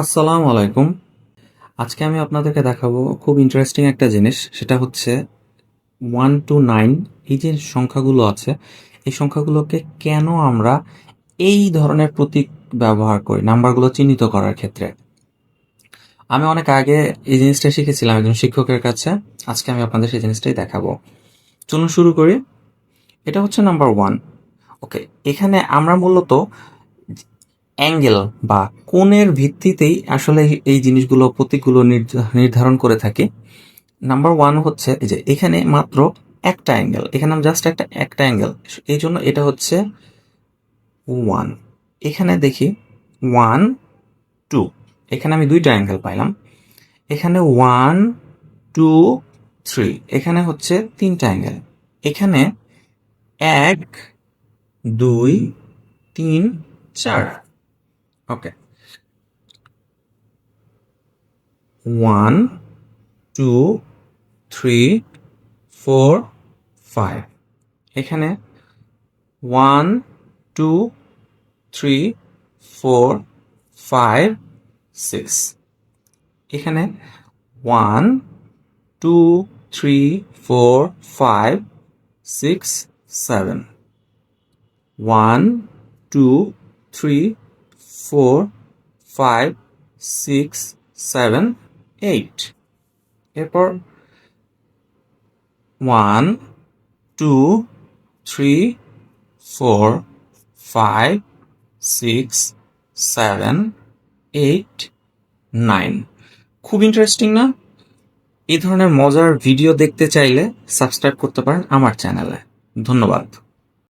আসসালামু আলাইকুম। আজকে আমি আপনাদেরকে দেখাবো খুব ইন্টারেস্টিং একটা জিনিস, সেটা হচ্ছে ওয়ান টু নাইন এই যে সংখ্যাগুলো আছে, এই সংখ্যাগুলোকে কেন আমরা এই ধরনের প্রতীক ব্যবহার করি, নাম্বারগুলো চিহ্নিত করার ক্ষেত্রে? আমি অনেক আগে এই জিনিসটা শিখেছিলাম একজন শিক্ষকের কাছে, আজকে আমি আপনাদের সেই জিনিসটাই দেখাবো। চলুন শুরু করি। এটা হচ্ছে নাম্বার ওয়ান ওকে এখানে আমরা মূলত অ্যাঙ্গেল বা কোণের ভিত্তিতেই আসলে এই জিনিসগুলো, প্রতীকগুলো নির্ধা- নির্ধারণ করে থাকি। নাম্বার ওয়ান হচ্ছে যে এখানে মাত্র একটা অ্যাঙ্গেল। এখানে জাস্ট একটা একটা অ্যাঙ্গেল। এই জন্য এটা হচ্ছে ওয়ান এখানে দেখি ওয়ান টু এখানে আমি দুইটা অ্যাঙ্গেল পাইলাম। এখানে ওয়ান টু থ্রি এখানে হচ্ছে তিনটা অ্যাঙ্গেল। এখানে এক, দুই, তিন, চার। Okay one two three four five এখানে one two three four five six এখানে one two three four five six seven one two three four, five, six, seven, eight. এরপর one, two, three, four, five, six, seven, eight, nine. খুব interesting না? এই ধরনের মজার video দেখতে চাইলে subscribe করতে পারেন আমার চ্যানেলে। ধন্যবাদ।